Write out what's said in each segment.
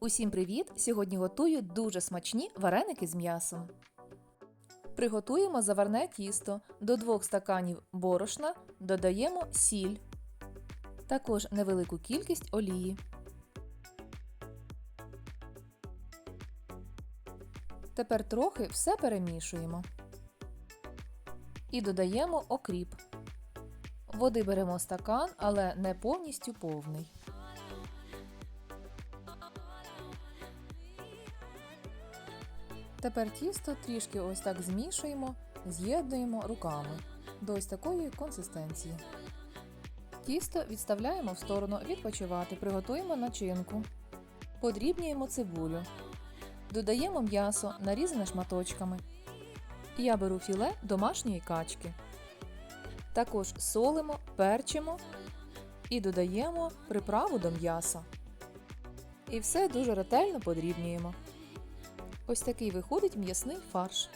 Усім привіт! Сьогодні готую дуже смачні вареники з м'ясом. Приготуємо заварне тісто. До 2 стаканів борошна додаємо сіль, також невелику кількість олії. Тепер трохи все перемішуємо. І додаємо окріп. Води беремо стакан, але не повністю повний. Тепер тісто трішки ось так змішуємо, з'єднуємо руками до ось такої консистенції. Тісто відставляємо в сторону відпочивати, приготуємо начинку. Подрібнюємо цибулю. Додаємо м'ясо, нарізане шматочками. Я беру філе домашньої качки. Також солимо, перчимо і додаємо приправу до м'яса. І все дуже ретельно подрібнюємо. Ось такий виходить м'ясний фарш.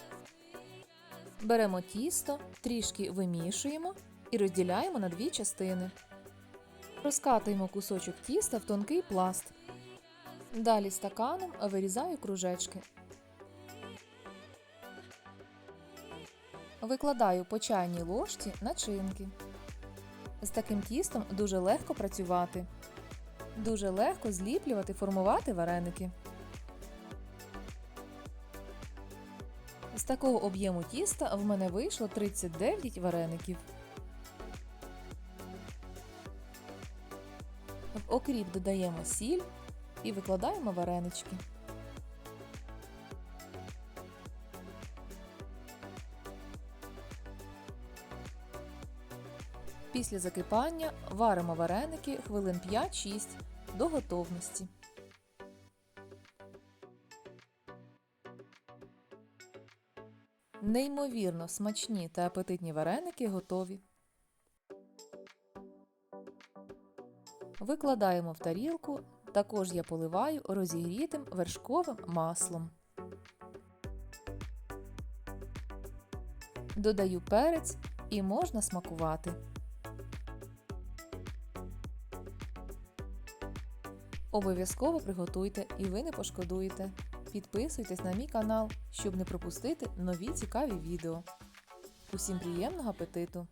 Беремо тісто, трішки вимішуємо і розділяємо на дві частини. Розкатуємо кусочок тіста в тонкий пласт. Далі стаканом вирізаю кружечки. Викладаю по чайній ложці начинки. З таким тістом дуже легко працювати. Дуже легко зліплювати, формувати вареники. З такого об'єму тіста в мене вийшло 39 вареників. В окріп додаємо сіль і викладаємо варенички. Після закипання варимо вареники хвилин 5-6 до готовності. Неймовірно смачні та апетитні вареники готові. Викладаємо в тарілку, також я поливаю розігрітим вершковим маслом. Додаю перець і можна смакувати. Обов'язково приготуйте і ви не пошкодуєте. Підписуйтесь на мій канал, щоб не пропустити нові цікаві відео. Усім приємного апетиту!